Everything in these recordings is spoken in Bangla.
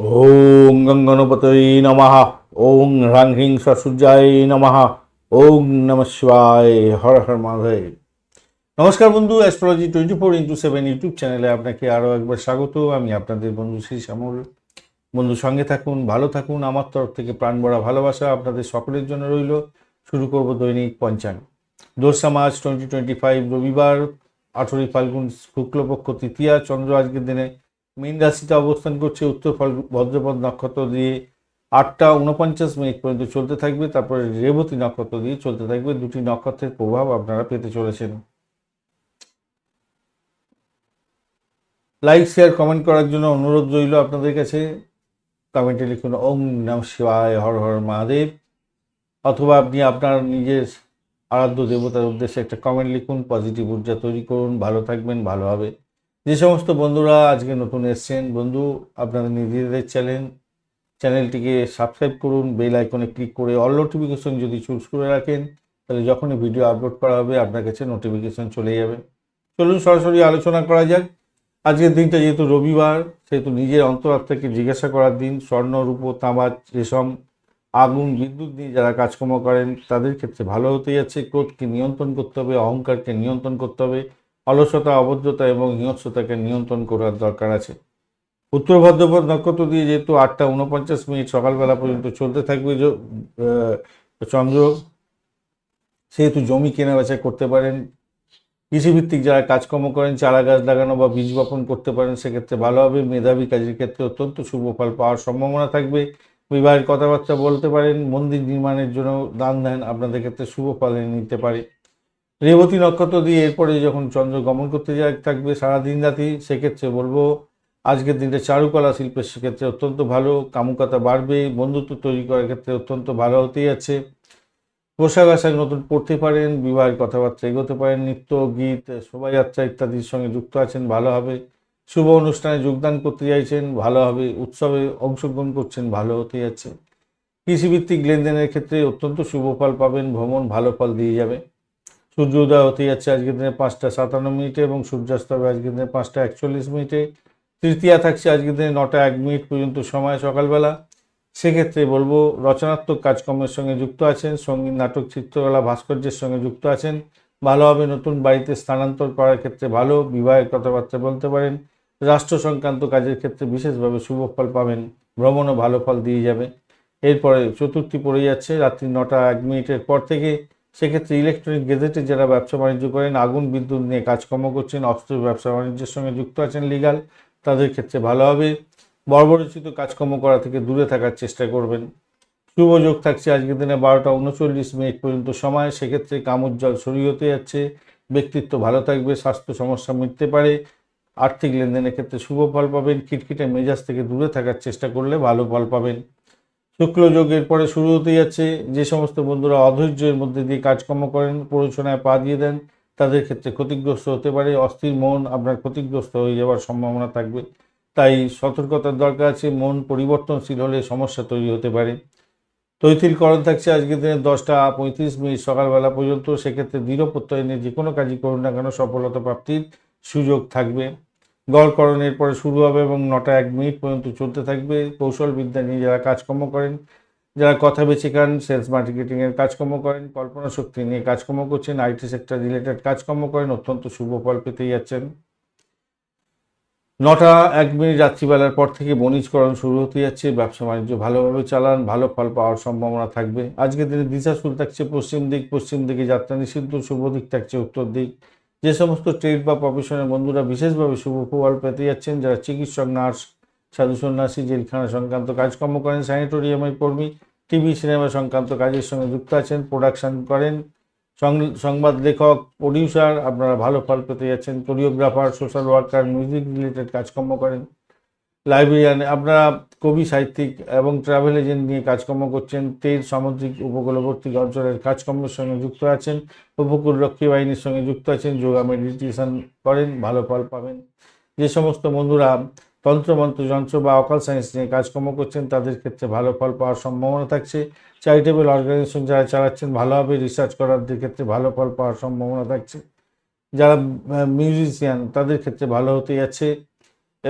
ওং গঙ্গনপতৈ নমঃ। ওং হ্রাং হিং সূর্যায় নমঃ। ওং নম শিবায়। হর হর মাধব। নমস্কার বন্ধু astrology twenty four into seven YouTube চ্যানেলে আপনাকে আরও একবার স্বাগত। আমি আপনাদের বন্ধু শ্রী শ্যামল। বন্ধু, সঙ্গে থাকুন, ভালো থাকুন। আমার তরফ থেকে প্রাণ ভরা ভালোবাসা আপনাদের সকলের জন্য রইল। শুরু করব দৈনিক পঞ্চাঙ্গ দোসরা মার্চ টোয়েন্টি টোয়েন্টি ফাইভ রবিবার। আঠেরোই ফাল্গুন শুক্লপক্ষ, তৃতীয়া চন্দ্র আজকের দিনে। মীন রাশিতে অবস্থান করছে উত্তর ভদ্রপদ নক্ষত্র দিয়ে আটটা উনপঞ্চাশ মিনিট পর্যন্ত চলতে থাকবে, তারপরে রেবতী নক্ষত্র দিয়ে চলতে থাকবে। দুটি নক্ষত্রের প্রভাব আপনারা পেতে চলেছেন। লাইক শেয়ার কমেন্ট করার জন্য অনুরোধ রইল আপনাদের কাছে। কমেন্টে লিখুন, ওম নম শিবায়, হর হর মহাদেব। অথবা আপনি আপনার নিজের আরাধ্য দেবতার উদ্দেশ্যে একটা কমেন্ট লিখুন পজিটিভ ঊর্জা তৈরি করুন। ভালো থাকবেন, ভালো হবে। যে সমস্ত বন্ধুরা আজকে নতুন এসছেন, বন্ধু আপনাদের নিজেদের চ্যানেল, চ্যানেলটিকে সাবস্ক্রাইব করুন, বেল আইকনে ক্লিক করে অল নোটিফিকেশন যদি চুজ করে রাখেন, তাহলে যখনই ভিডিও আপলোড করা হবে, আপনার কাছে নোটিফিকেশন চলে যাবে। চলুন সরাসরি আলোচনা করা যাক। আজকের দিনটা যেহেতু রবিবার, সেহেতু নিজের অন্তরাত্মাকে জিজ্ঞাসা করার দিন, স্বর্ণ, রূপ তামার রেশম, আগুন, বিদ্যুৎ নিয়ে যারা কাজকর্ম করেন, তাদের ক্ষেত্রে ভালো হতে যাচ্ছে। ক্রোধকে নিয়ন্ত্রণ করতে হবে, অহংকারকে নিয়ন্ত্রণ করতে হবে অলসতা অবদ্ধতা এবং হিংস্রতাকে নিয়ন্ত্রণ করার দরকার আছে। উত্তর ভদ্রপদ নক্ষত্র দিয়ে যেহেতু আটটা উনপঞ্চাশ মিনিট সকালবেলা পর্যন্ত চলতে থাকবে চন্দ্র, সেহেতু জমি কেনা বেচা করতে পারেন। কৃষিভিত্তিক যারা কাজকর্ম করেন, চারা গাছ লাগানো বা বীজ বপন করতে পারেন, সেক্ষেত্রে ভালো হবে। মেধাবী কাজের ক্ষেত্রে অত্যন্ত শুভ ফল পাওয়ার সম্ভাবনা থাকবে। বিবাহের কথাবার্তা বলতে পারেন, মন্দির নির্মাণের জন্য দান দেন আপনাদের ক্ষেত্রে শুভ ফল নিতে পারে। রেবতী নক্ষত্র দিয়ে এরপরে যখন চন্দ্র গমন করতে যায়, থাকবে সারাদিন রাতি, সেক্ষেত্রে বলব আজকের দিনটা চারুকলা শিল্পের সেক্ষেত্রে অত্যন্ত ভালো, কামুকতা বাড়বে, বন্ধুত্ব তৈরি করার ক্ষেত্রে অত্যন্ত ভালো হতেই আছে পোশাক আশাক নতুন পড়তে পারেন, বিবাহের কথাবার্তা এগোতে পারেন, নৃত্য, গীত, শোভাযাত্রা ইত্যাদির সঙ্গে যুক্ত আছেন, ভালো হবে। শুভ অনুষ্ঠানে যোগদান করতে চাইছেন, ভালো হবে। উৎসবে অংশগ্রহণ করছেন, ভালো হতে যাচ্ছে। কৃষিভিত্তিক লেনদেনের ক্ষেত্রে অত্যন্ত শুভ ফল পাবেন, ভ্রমণ ভালো ফল দিয়ে যাবে। সূর্য উদয় হতে যাচ্ছে আজকের দিনে পাঁচটা সাতান্ন মিনিটে এবং সূর্যাস্ত হবে আজকের দিনে পাঁচটা একচল্লিশ মিনিটে। তৃতীয়া থাকছে আজকের দিনে নটা এক মিনিট পর্যন্ত সময় সকালবেলা। সেক্ষেত্রে বলব রচনাত্মক কাজকর্মের সঙ্গে যুক্ত আছেন, সংগীত, নাটক, চিত্রকলা, ভাস্কর্যের সঙ্গে যুক্ত আছেন। ভালোভাবে নতুন বাড়িতে স্থানান্তর করার ক্ষেত্রে ভালো, বিবাহের কথাবার্তা বলতে পারেন। রাষ্ট্র সংক্রান্ত কাজের ক্ষেত্রে বিশেষভাবে শুভ ফল পাবেন, ভ্রমণও ভালো ফল দিয়ে যাবে। এরপরে চতুর্থী পড়ে যাচ্ছে, রাত্রি নটা এক মিনিটের পর থেকে সেক্ষেত্রে ইলেকট্রনিক গেজেটে যারা ব্যবসা বাণিজ্য করেন, আগুন, বিদ্যুৎ নিয়ে কাজকর্ম করছেন, অস্ত্র ব্যবসা বাণিজ্যের সঙ্গে যুক্ত আছেন লিগাল তাদের ক্ষেত্রে ভালো হবে। বর্বরচিত কাজকর্ম করা থেকে দূরে থাকার চেষ্টা করবেন। শুভ যোগ থাকছে আজকের দিনে বারোটা উনচল্লিশ মিনিট পর্যন্ত সময়, সেক্ষেত্রে কামোজ্জ্বল শরীর হতে যাচ্ছে। ব্যক্তিত্ব ভালো থাকবে, স্বাস্থ্য সমস্যা মিটতে পারে। আর্থিক লেনদেনের ক্ষেত্রে শুভ ফল পাবেন, খিটখিটে মেজাজ থেকে দূরে থাকার চেষ্টা করলে ভালো ফল পাবেন। শুক্ল যোগের পরে শুরু হতে যাচ্ছে। যে সমস্ত বন্ধুরা অধৈর্যের মধ্যে দিয়ে কাজকর্ম করেন, পড়াশোনায় পা দিয়ে দেন, তাদের ক্ষেত্রে ক্ষতিগ্রস্ত হতে পারে। অস্থির মন আপনার ক্ষতিগ্রস্ত হয়ে যাওয়ার সম্ভাবনা থাকবে। তাই সতর্কতার দরকার আছে। মন পরিবর্তনশীল হলে সমস্যা তৈরি হতে পারে। তৈথিলকরণ থাকছে আজকের দিনে দশটা পঁয়ত্রিশ মিনিট সকালবেলা পর্যন্ত। সেক্ষেত্রে দৃঢ় প্রত্যয় নিয়ে যে কোনো কাজই করুন না কেন, সফলতা প্রাপ্তির সুযোগ থাকবে। গড়করণের পরে শুরু হবে এবং নটা এক মিনিট পর্যন্ত চলতে থাকবে। কৌশল বিদ্যা নিয়ে যারা কাজকর্ম করেন, যারা কথা বেছে খান সেলস মার্কেটিংয়ের কাজকর্ম করেন, কল্পনা শক্তি নিয়ে কাজকর্ম করছেন আইটি সেক্টর রিলেটেড কাজকর্ম করেন, অত্যন্ত শুভ ফল পেতেই যাচ্ছেন। নটা এক মিনিট রাত্রিবেলার পর থেকে বণিজকরণ শুরু হতে যাচ্ছে। ব্যবসা বাণিজ্য ভালোভাবে চালান, ভালো ফল পাওয়ার সম্ভাবনা থাকবে। আজকের দিনে দিশা শুরু থাকছে পশ্চিম দিক, পশ্চিম দিকে যাত্রা নিষিদ্ধ, শুভ দিক থাকছে উত্তর দিক। যে সমস্ত ট্রেড বা প্রফেশনের বন্ধুরা বিশেষভাবে শুভ ফল পেতে যাচ্ছেন, যারা চিকিৎসক, নার্স, সাধু সন্ন্যাসী, জেলখানা সংক্রান্ত কাজকর্ম করেন স্যানিটোরিয়ামের কর্মী, টিভি, সিনেমা সংক্রান্ত কাজের সঙ্গে যুক্ত আছেন প্রোডাকশন করেন সংবাদ লেখক প্রডিউসার আপনারা ভালো ফল পেতে যাচ্ছেন choreographer social worker music related কাজকর্ম করেন। লাইব্রেরিয়ান আপনারা কবি, সাহিত্যিক এবং ট্রাভেল এজেন্ট নিয়ে কাজকর্ম করছেন। তেল সামুদ্রিক উপকূলবর্তী অঞ্চলের কাজকর্মের সঙ্গে যুক্ত আছেন। উপকূল রক্ষী বাহিনীর সঙ্গে যুক্ত আছেন। যোগা মেডিটেশন করেন, ভালো ফল পাবেন। যে সমস্ত বন্ধুরা তন্ত্রমন্ত্র যন্ত্র বা অকাল সায়েন্স নিয়ে কাজকর্ম করছেন, তাদের ক্ষেত্রে ভালো ফল পাওয়ার সম্ভাবনা থাকছে। চ্যারিটেবল অর্গানাইজেশন যারা চালাচ্ছেন ভালোভাবে রিসার্চ করার ক্ষেত্রে ভালো ফল পাওয়ার সম্ভাবনা থাকছে। যারা মিউজিশিয়ান তাদের ক্ষেত্রে ভালো হতে যাচ্ছে।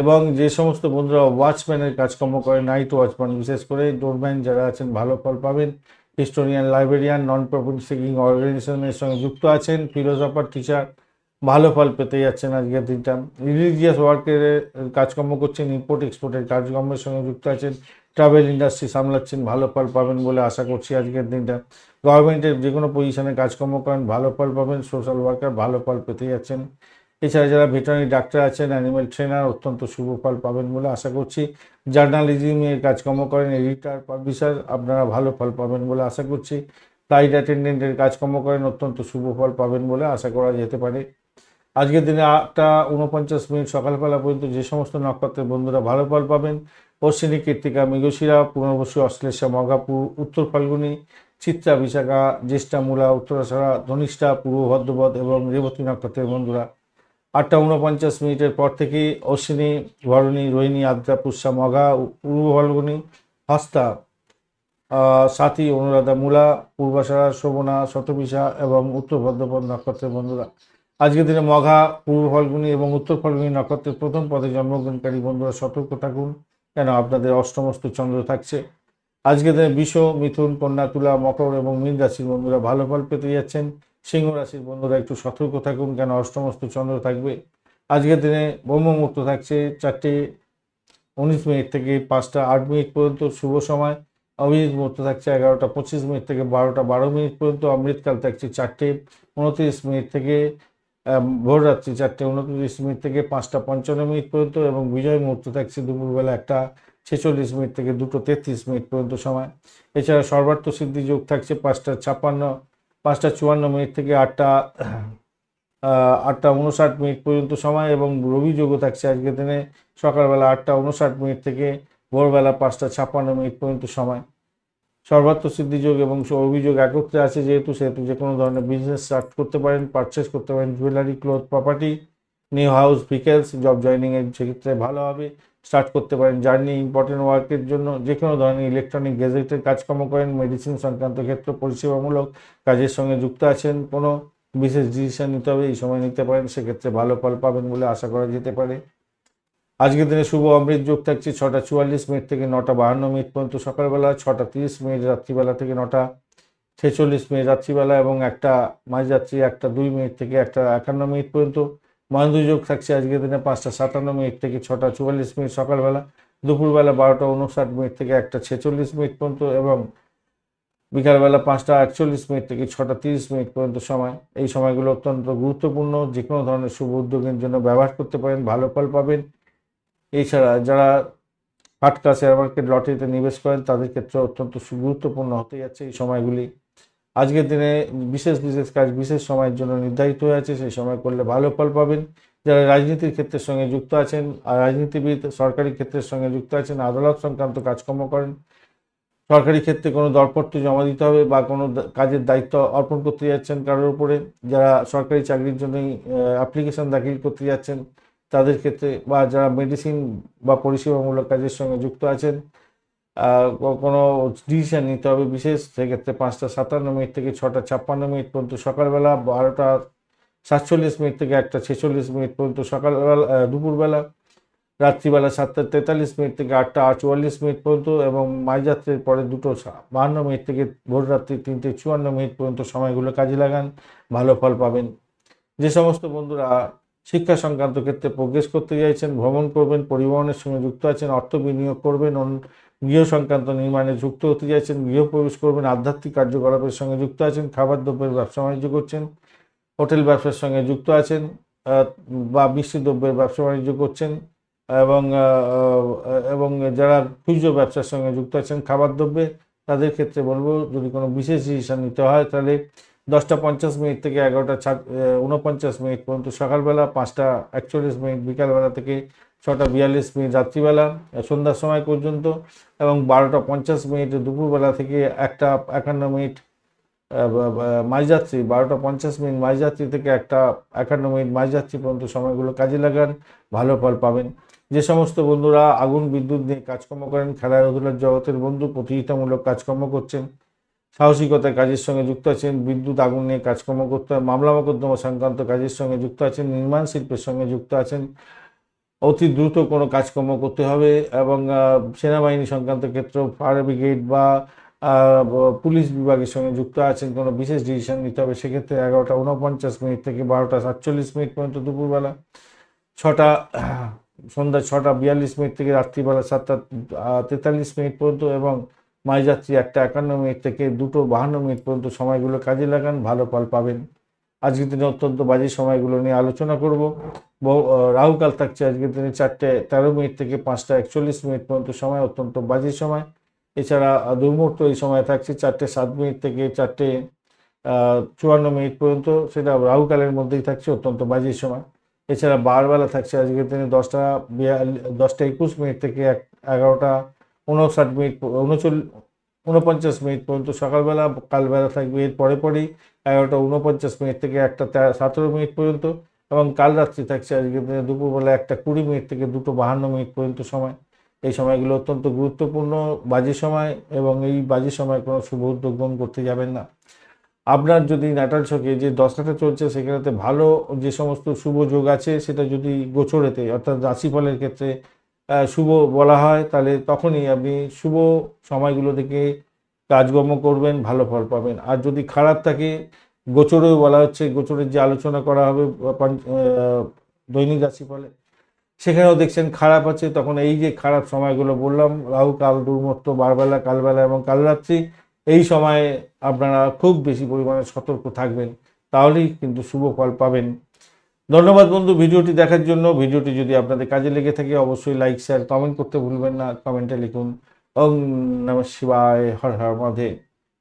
এবং যে সমস্ত বন্ধুরা ওয়াচম্যানের কাজকর্ম করে নাইট ওয়াচম্যান বিশেষ করে ডোরম্যান যারা আছেন, ভালো ফল পাবেন। Historian librarian non profit seeking অর্গানাইজেশনের সঙ্গে যুক্ত আছেন ফিলোসফার টিচার ভালো ফল পেতে যাচ্ছেন আজকের দিনটা। রিলিজিয়াস ওয়ার্কের কাজকর্ম করছেন ইম্পোর্ট এক্সপোর্টের কাজকর্মের সঙ্গে যুক্ত আছেন ট্রাভেল ইন্ডাস্ট্রি সামলাচ্ছেন, ভালো ফল পাবেন বলে আশা করছি আজকের দিনটা। গভর্নমেন্টের যে কোনো পজিশনে কাজকর্ম করেন, ভালো ফল পাবেন সোশ্যাল ওয়ার্কার ভালো ফল পেতে যাচ্ছেন। এছাড়া যারা ভেটারি ডাক্তার আছেন অ্যানিমেল ট্রেনার অত্যন্ত শুভ ফল পাবেন বলে আশা করছি। জার্নালিজমের কাজকর্ম করেন এডিটার পাবলিশার আপনারা ভালো ফল পাবেন বলে আশা করছি। ফ্লাইট অ্যাটেন্ডেন্টের কাজকর্ম করেন, অত্যন্ত শুভ ফল পাবেন বলে আশা করা যেতে পারে। আজকের দিনে আটটা উনপঞ্চাশ মিনিট সকালবেলা পর্যন্ত যে সমস্ত নক্ষত্রের বন্ধুরা ভালো ফল পাবেন, অশ্বিনী কীর্তিকা মৃগশিরা, পুনর্বসু, অশ্লেষা, মগাপুর, উত্তর ফাল্গুনি, চিত্রা, বিশাখা, জ্যেষ্ঠা, মূলা উত্তরাষাঢ়া ধনিষ্ঠা, পূর্ব ভদ্রপদ এবং রেবতী নক্ষত্রের বন্ধুরা আটটা উনপঞ্চাশ মিনিটের পর থেকে অশ্বিনী ভরণী রোহিণী, আদ্রা, পুষ্যা মঘা পূর্ব ফাল্গুনী, হস্তা সাথী, অনুরাধা মূলা পূর্বাষাঢ়া শোভনা শতবিশা এবং উত্তর ভদ্রপদ নক্ষত্রের বন্ধুরা। আজকের দিনে মঘা পূর্ব ফাল্গুনী এবং উত্তর ফাল্গুনী নক্ষত্রের প্রথম পদে জন্মগ্রহণকারী বন্ধুরা সতর্ক থাকুন, কেন আপনাদের অষ্টমস্ত চন্দ্র থাকছে। আজকের দিনে বিষ মিথুন, কন্যা, তুলা, মকর এবং মীন রাশির বন্ধুরা ভালো ফল পেতে যাচ্ছেন। সিংহ রাশির বন্ধুরা একটু সতর্ক থাকুন, কেন অষ্টমস্ত চন্দ্র থাকবে? আজকের দিনে ব্রহ্মমুহূর্ত থাকছে চারটে উনিশ মিনিট থেকে পাঁচটা আট মিনিট পর্যন্ত শুভ সময়। অভিজিৎ মুহূর্ত থাকছে এগারোটা পঁচিশ মিনিট থেকে বারোটা বারো মিনিট পর্যন্ত। অমৃতকাল থাকছে চারটে উনত্রিশ মিনিট থেকে ভোর রাত্রি চারটে উনত্রিশ মিনিট থেকে পাঁচটা পঞ্চান্ন মিনিট পর্যন্ত এবং বিজয় মুহূর্ত থাকছে দুপুরবেলা একটা ছেচল্লিশ মিনিট থেকে দুটো তেত্রিশ মিনিট পর্যন্ত সময়। এছাড়া সর্বার্থ সিদ্ধি যোগ থাকছে পাঁচটা ছাপ্পান্ন পাঁচটা চুয়ান্ন মিনিট থেকে আটটা আটটা উনষাট মিনিট পর্যন্ত সময় এবং রবি যোগও থাকছে আজকের দিনে সকালবেলা আটটা উনষাট মিনিট থেকে ভোরবেলা পাঁচটা ছাপ্পান্ন মিনিট পর্যন্ত সময়। সর্বাত্ম সিদ্ধিযোগ এবং অভিযোগ একত্রে আছে যেহেতু, সেহেতু যে কোনো ধরনের বিজনেস স্টার্ট করতে পারেন পারচেস করতে পারেন jewellery cloth property new house vehicles job জয়নিংয়ের সেক্ষেত্রে ভালো হবে। স্টার্ট করতে পারেন। জার্নি ইম্পর্টেন্ট ওয়ার্কের জন্য যে কোনো ধরনের ইলেকট্রনিক গ্যাজেটের কাজকর্ম করেন, মেডিসিন সংক্রান্ত ক্ষেত্র পরিষেবামূলক কাজের সঙ্গে যুক্ত আছেন, কোনো বিশেষ ডিসিশন নিতে হবে, এই সময় নিতে পারেন, সেক্ষেত্রে ভালো ফল পাবেন বলে আশা করা যেতে পারে। আজকের দিনে শুভ অমৃত, যোগ থাকছে ছটা চুয়াল্লিশ মিনিট থেকে নটা বাহান্ন মিনিট পর্যন্ত সকালবেলা, ছটা তিরিশ মিনিট রাত্রিবেলা থেকে নটা ছেচল্লিশ মিনিট রাত্রিবেলা এবং একটা মাঝরাত্রি একটা দুই মিনিট থেকে একটা একান্ন মিনিট পর্যন্ত যোগ থাকছে আজকের দিনে পাঁচটা সাতান্ন মিনিট থেকে ছটা চুয়াল্লিশ মিনিট সকালবেলা, দুপুরবেলা বারোটা উনষাট মিনিট থেকে একটা ছেচল্লিশ মিনিট পর্যন্ত এবং বিকালবেলা পাঁচটা একচল্লিশ মিনিট থেকে ছটা তিরিশ মিনিট পর্যন্ত সময়। এই সময়গুলো অত্যন্ত গুরুত্বপূর্ণ, যে কোনো ধরনের শুভ উদ্যোগের জন্য ব্যবহার করতে পারেন, ভালো ফল পাবেন। এছাড়া যারা ফাটকা শেয়ার মার্কেট লটারিতে নিবেশ করেন, তাদের ক্ষেত্রে অত্যন্ত গুরুত্বপূর্ণ হতে যাচ্ছে এই সময়গুলি। আজকের দিনে বিশেষ বিশেষ কাজ, বিশেষ সময়ের জন্য নির্ধারিত হয়ে আছে, সেই সময় করলে ভালো ফল পাবেন। যারা রাজনীতির ক্ষেত্রের সঙ্গে যুক্ত আছেন, আর রাজনীতিবিদ সরকারি ক্ষেত্রের সঙ্গে যুক্ত আছেন, আদালত সংক্রান্ত কাজকর্ম করেন, সরকারি ক্ষেত্রে কোনো দরপত্র জমা দিতে হবে বা কোনো কাজের দায়িত্ব অর্পণ করতে যাচ্ছেন কারোর উপরে, যারা সরকারি চাকরির জন্যই অ্যাপ্লিকেশন দাখিল করতে যাচ্ছেন তাদের ক্ষেত্রে বা যারা মেডিসিন বা পরিষেবামূলক কাজের সঙ্গে যুক্ত আছেন কোনো ডিসিশন নিতে হবে, বিশেষ সেক্ষেত্রে পাঁচটা সাতান্ন মিনিট থেকে ছটা ছাপ্পান্ন মিনিট পর্যন্ত সকালবেলা, বারোটা সাতচল্লিশ মিনিট থেকে একটা ছেচল্লিশ মিনিট পর্যন্ত সকালবেলা দুপুরবেলা, রাত্রিবেলা সাতটা তেতাল্লিশ মিনিট থেকে আটটা চুয়াল্লিশ মিনিট পর্যন্ত এবং মাঝরাত্রির পরে দুটো বাহান্ন মিনিট থেকে ভোর রাত্রি তিনটে চুয়ান্ন মিনিট পর্যন্ত সময়গুলো কাজে লাগান, ভালো ফল পাবেন। যে সমস্ত বন্ধুরা শিক্ষা সংক্রান্ত ক্ষেত্রে প্রোগ্রেস করতে চাইছেন, ভ্রমণ করবেন, পরিবহনের সঙ্গে যুক্ত আছেন, অর্থ বিনিয়োগ করবেন গৃহ সংক্রান্ত নির্মাণে যুক্ত হতে চাইছেন গৃহ প্রবেশ করবেন, আধ্যাত্মিক কার্যকলাপের সঙ্গে যুক্ত আছেন, খাবার দ্রব্যের ব্যবসা বাণিজ্য করছেন, হোটেল ব্যবসার সঙ্গে যুক্ত আছেন বা মিষ্টি দ্রব্যের ব্যবসা বাণিজ্য করছেন, এবং এবং যারা খুচরো ব্যবসার সঙ্গে যুক্ত আছেন, খাবার দ্রব্যে, তাদের ক্ষেত্রে বলব, যদি কোনো বিশেষ ডিসিশন নিতে হয়, তাহলে দশটা পঞ্চাশ মিনিট থেকে এগারোটা ছা উনপঞ্চাশ মিনিট পর্যন্ত সকালবেলা, পাঁচটা একচল্লিশ মিনিট বিকালবেলা থেকে ছটা বিয়াল্লিশ মিনিট রাত্রিবেলা সন্ধ্যার সময় পর্যন্ত এবং বারোটা পঞ্চাশ মিনিট দুপুরবেলা থেকে একটা, একান্ন মিনিট মাঝরাত্রি, বারোটা পঞ্চাশ মিনিট মাঝরাত্রি থেকে একটা, একান্ন মিনিট মাঝরাত্রি পর্যন্ত সময়গুলো কাজে লাগান, ভালো ফল পাবেন। যে সমস্ত বন্ধুরা আগুন, বিদ্যুৎ নিয়ে কাজকর্ম করেন খেলাধুলার জগতের বন্ধু, প্রতিযোগিতামূলক কাজকর্ম করছেন সাহসিকতার কাজের সঙ্গে যুক্ত আছেন, বিদ্যুৎ, আগুন নিয়ে কাজকর্ম করতে মামলা মোকদ্দমা সংক্রান্ত কাজের সঙ্গে যুক্ত আছেন, নির্মাণ শিল্পের সঙ্গে যুক্ত আছেন অতি দ্রুত কোনো কাজকর্ম করতে হবে এবং সেনাবাহিনী সংক্রান্ত ক্ষেত্র ফায়ার ব্রিগেড বা পুলিশ বিভাগের সঙ্গে যুক্ত আছেন, কোনো বিশেষ ডিসিশন নিতে হবে। সেক্ষেত্রে এগারোটা উনপঞ্চাশ মিনিট থেকে বারোটা সাতচল্লিশ মিনিট পর্যন্ত দুপুরবেলা, ছটা, সন্ধ্যা ছটা বিয়াল্লিশ মিনিট থেকে রাত্রিবেলা সাতটা তেতাল্লিশ মিনিট পর্যন্ত এবং মাঝরাত্রি একটা একান্ন মিনিট থেকে দুটো বাহান্ন মিনিট পর্যন্ত সময়গুলো কাজে লাগান, ভালো ফল পাবেন। আজকের দিনে অত্যন্ত বাজে সময়গুলো নিয়ে আলোচনা করব। রাহুকাল থাকছে আজকের দিনে চারটে তেরো মিনিট থেকে পাঁচটা একচল্লিশ মিনিট পর্যন্ত সময়, অত্যন্ত বাজে সময়। এছাড়া দুর্মুহূর্ত এই সময় থাকছে চারটে সাত মিনিট থেকে চারটে চুয়ান্ন মিনিট পর্যন্ত। সেটা রাহুকালের মধ্যেই থাকছে, অত্যন্ত বাজে সময়। এছাড়া বারবেলা থাকছে আজকের দিনে দশটা দশটা একুশ মিনিট থেকে এক, এগারোটা উনষাট মিনিট, উনচল্লিশ, উনপঞ্চাশ মিনিট পর্যন্ত সকালবেলা, কালবেলা থাকবে। এর পরে পরেই এগারোটা উনপঞ্চাশ মিনিট থেকে একটা সতেরো মিনিট পর্যন্ত। এবং কাল রাত্রি থাকছে আজকের দিনে দুপুরবেলা একটা কুড়ি মিনিট থেকে দুটো বাহান্ন মিনিট পর্যন্ত সময়। এই সময়গুলো অত্যন্ত গুরুত্বপূর্ণ, বাজে সময় এবং এই বাজে সময় কোনো শুভ উদ্যোগ করতে যাবেন না। আপনার যদি নাটাল ছকে যে দশটাতে চলছে, সেখানেতে ভালো যে সমস্ত শুভ যোগ আছে, সেটা যদি গোচরেতে, অর্থাৎ রাশিফলের ক্ষেত্রে শুভ বলা হয়, তাহলে তখনই আপনি শুভ সময়গুলো থেকে কাজকর্ম করবেন, ভালো ফল পাবেন। আর যদি খারাপ থাকে গোচরেও বলা হচ্ছে, গোচরের যে আলোচনা করা হবে দৈনিক রাশিফলে, সেখানেও দেখছেন খারাপ আছে। তখন এই যে খারাপ সময়গুলো বললাম, রাহু, কাল দুর্মত্ত বারবেলা, কালবেলা এবং কাল রাত্রি এই সময়ে আপনারা খুব বেশি পরিমাণে সতর্ক থাকবেন, তাহলেই কিন্তু শুভ ফল পাবেন। ধন্যবাদ বন্ধু, ভিডিওটি দেখার জন্য। ভিডিওটি যদি আপনাদের কাজে লেগে থাকে, অবশ্যই লাইক, শেয়ার, কমেন্ট করতে ভুলবেন না। কমেন্টে লিখুন ওং নম শিবায়, হর হর মধ্যে